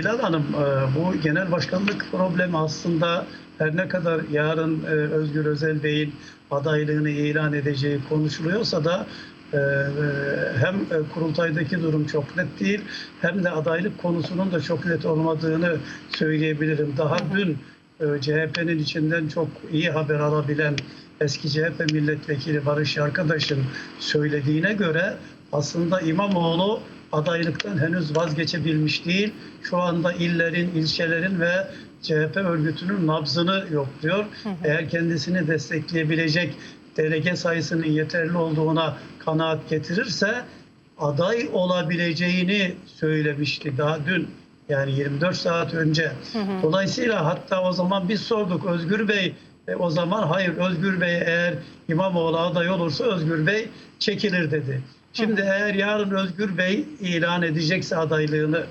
Hilal Hanım, e, bu genel başkanlık problemi aslında her ne kadar yarın e, Özgür Özel Bey'in adaylığını ilan edeceği konuşuluyorsa da e, hem kurultaydaki durum çok net değil hem de adaylık konusunun da çok net olmadığını söyleyebilirim. Daha dün CHP'nin içinden çok iyi haber alabilen eski CHP milletvekili Barış Arkadaş'ın söylediğine göre aslında İmamoğlu adaylıktan henüz vazgeçebilmiş değil. Şu anda illerin, ilçelerin ve CHP örgütünün nabzını yokluyor. Eğer kendisini destekleyebilecek delege sayısının yeterli olduğuna kanaat getirirse aday olabileceğini söylemişti daha dün. Yani 24 saat önce. Dolayısıyla hatta o zaman biz sorduk Özgür Bey e, o zaman hayır Özgür Bey eğer İmamoğlu aday olursa Özgür Bey çekilir dedi. Şimdi eğer yarın Özgür Bey ilan edecekse adaylığını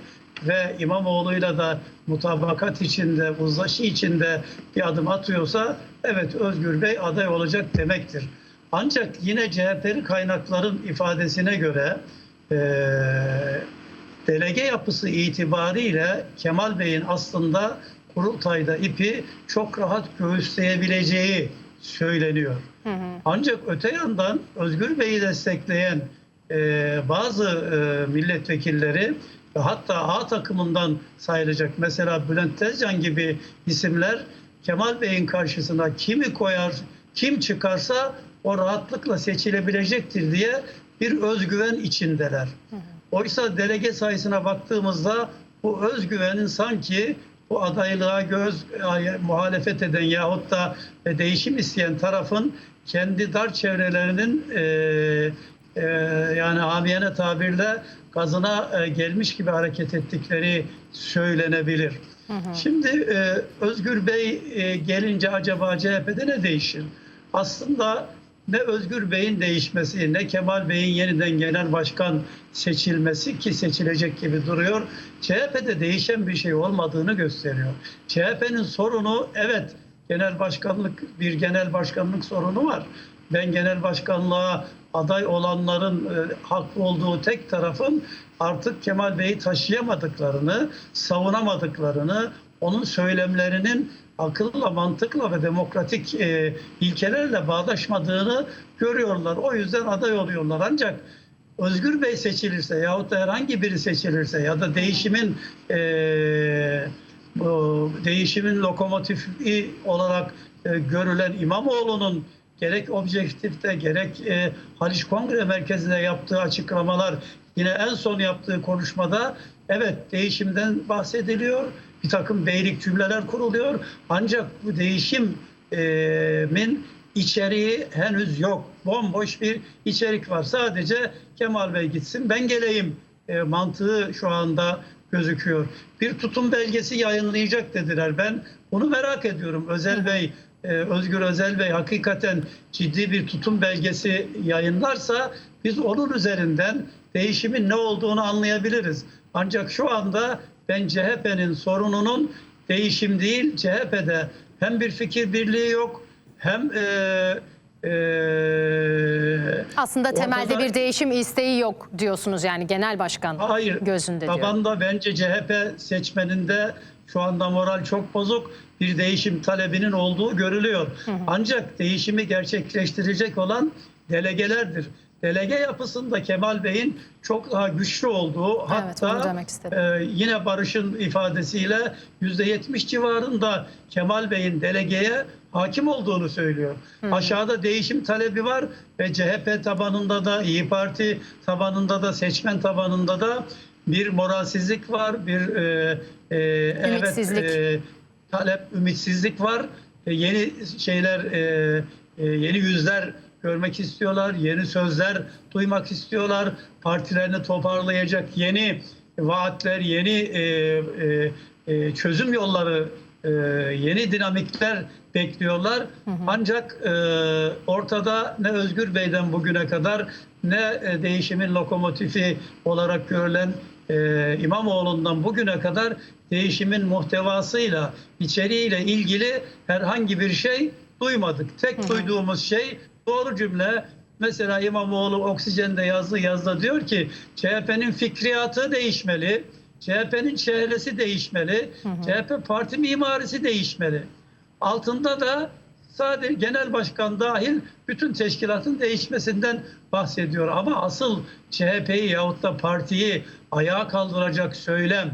ve İmamoğlu'yla da mutabakat içinde, uzlaşı içinde bir adım atıyorsa evet Özgür Bey aday olacak demektir. Ancak yine CHP'li kaynakların ifadesine göre eee delege yapısı itibariyle Kemal Bey'in aslında kurultayda ipi çok rahat göğüsleyebileceği söyleniyor. Ancak öte yandan Özgür Bey'i destekleyen e, bazı e, milletvekilleri ve hatta A takımından sayılacak mesela Bülent Tezcan gibi isimler Kemal Bey'in karşısına kimi koyar, kim çıkarsa o rahatlıkla seçilebilecektir diye bir özgüven içindeler. Oysa delege sayısına baktığımızda bu özgüvenin sanki bu adaylığa göz ay- muhalefet eden yahut da e, değişim isteyen tarafın kendi dar çevrelerinin e, e, yani amiyane tabirle gazına e, gelmiş gibi hareket ettikleri söylenebilir. Şimdi e, Özgür Bey e, gelince acaba CHP'de ne değişir? Aslında ne Özgür Bey'in değişmesi ne Kemal Bey'in yeniden genel başkan seçilmesi ki seçilecek gibi duruyor. CHP'de değişen bir şey olmadığını gösteriyor. CHP'nin sorunu evet genel başkanlık bir genel başkanlık sorunu var. Ben genel başkanlığa aday olanların e, haklı olduğu tek tarafın artık Kemal Bey'i taşıyamadıklarını, savunamadıklarını, onun söylemlerinin akılla, mantıkla ve demokratik e, ilkelerle bağdaşmadığını görüyorlar. O yüzden aday oluyorlar. Ancak Özgür Bey seçilirse yahut da herhangi biri seçilirse ya da değişimin e, bu değişimin lokomotifi olarak e, görülen İmamoğlu'nun gerek objektifte gerek e, Haliç Kongre Merkezi'nde yaptığı açıklamalar yine en son yaptığı konuşmada evet değişimden bahsediliyor. Bir takım beylik cümleler kuruluyor. Ancak bu değişimin içeriği henüz yok. Bomboş bir içerik var. Sadece Kemal Bey gitsin ben geleyim e, mantığı şu anda gözüküyor. Bir tutum belgesi yayınlayacak dediler. Ben bunu merak ediyorum. Özel Bey, e, Özgür Özel Bey hakikaten ciddi bir tutum belgesi yayınlarsa biz onun üzerinden değişimin ne olduğunu anlayabiliriz. Ancak şu anda ben CHP'nin sorununun değişim değil, CHP'de hem bir fikir birliği yok hem e, e, Aslında temelde ortada- bir değişim isteği yok diyorsunuz yani genel başkan Hayır. gözünde diyor. Tabanda bence CHP seçmeninde şu anda moral çok bozuk. Bir değişim talebinin olduğu görülüyor. Ancak değişimi gerçekleştirecek olan delegelerdir. Delege yapısında Kemal Bey'in çok daha güçlü olduğu Evet, hatta e, yine Barış'ın ifadesiyle %70 civarında Kemal Bey'in delegeye hakim olduğunu söylüyor. Aşağıda değişim talebi var ve CHP tabanında da İyi Parti tabanında da seçmen tabanında da bir moralsizlik var, bir e, e, evet Ümitsizlik. e, talep, ümitsizlik var. E, yeni şeyler, e, e, yeni yüzler görmek istiyorlar, yeni sözler duymak istiyorlar. Partilerini toparlayacak yeni vaatler, yeni e, e, e, çözüm yolları, e, yeni dinamikler bekliyorlar. Ancak e, ortada ne Özgür Bey'den bugüne kadar ne e, değişimin lokomotifi olarak görülen e, İmamoğlu'ndan bugüne kadar değişimin muhtevasıyla, içeriğiyle ilgili herhangi bir şey duymadık. Tek duyduğumuz şey doğru cümle. Mesela İmamoğlu Oksijen'de yazdı yazdı diyor ki CHP'nin fikriyatı değişmeli. CHP'nin çehresi değişmeli. CHP parti mimarisi değişmeli. Altında da sadece genel başkan dahil bütün teşkilatın değişmesinden bahsediyor. Ama asıl CHP'yi yahut da partiyi ayağa kaldıracak söylem,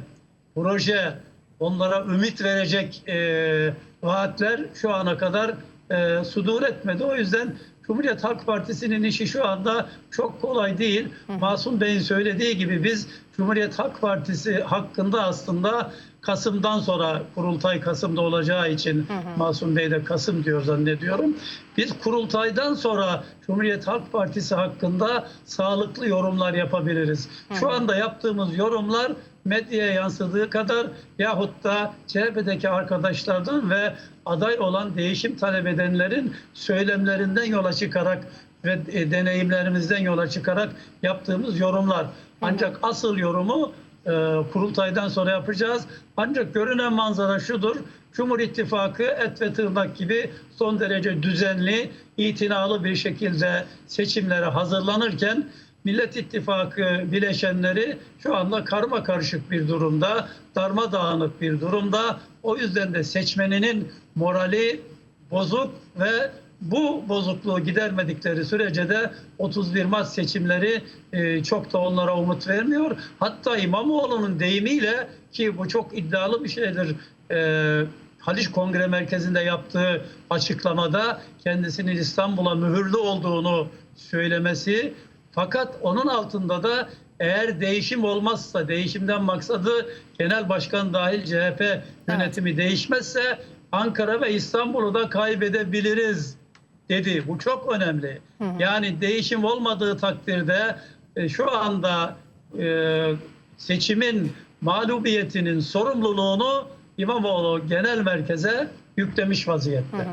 proje, onlara ümit verecek e, vaatler şu ana kadar e, sudur etmedi. O yüzden Cumhuriyet Halk Partisi'nin işi şu anda çok kolay değil. Masum Bey'in söylediği gibi biz Cumhuriyet Halk Partisi hakkında aslında Kasım'dan sonra kurultay Kasım'da olacağı için Masum Bey de Kasım diyor zannediyorum. Biz kurultaydan sonra Cumhuriyet Halk Partisi hakkında sağlıklı yorumlar yapabiliriz. Şu anda yaptığımız yorumlar medyaya yansıdığı kadar yahut da CHP'deki arkadaşlardan ve aday olan değişim talep edenlerin söylemlerinden yola çıkarak ve e, deneyimlerimizden yola çıkarak yaptığımız yorumlar. Ancak asıl yorumu kurultaydan sonra yapacağız. Ancak görünen manzara şudur. Cumhur İttifakı et ve tırnak gibi son derece düzenli, itinalı bir şekilde seçimlere hazırlanırken Millet İttifakı bileşenleri şu anda karma karışık bir durumda, darmadağınık bir durumda. O yüzden de seçmeninin morali bozuk ve bu bozukluğu gidermedikleri sürece de 31 Mart seçimleri e, çok da onlara umut vermiyor. Hatta İmamoğlu'nun deyimiyle ki bu çok iddialı bir şeydir. E, Haliç Kongre Merkezi'nde yaptığı açıklamada kendisinin İstanbul'a mühürlü olduğunu söylemesi fakat onun altında da eğer değişim olmazsa, değişimden maksadı genel başkan dahil CHP yönetimi değişmezse Ankara ve İstanbul'u da kaybedebiliriz dedi. Bu çok önemli. Yani değişim olmadığı takdirde e, şu anda e, seçimin mağlubiyetinin sorumluluğunu İmamoğlu genel merkeze yüklemiş vaziyette.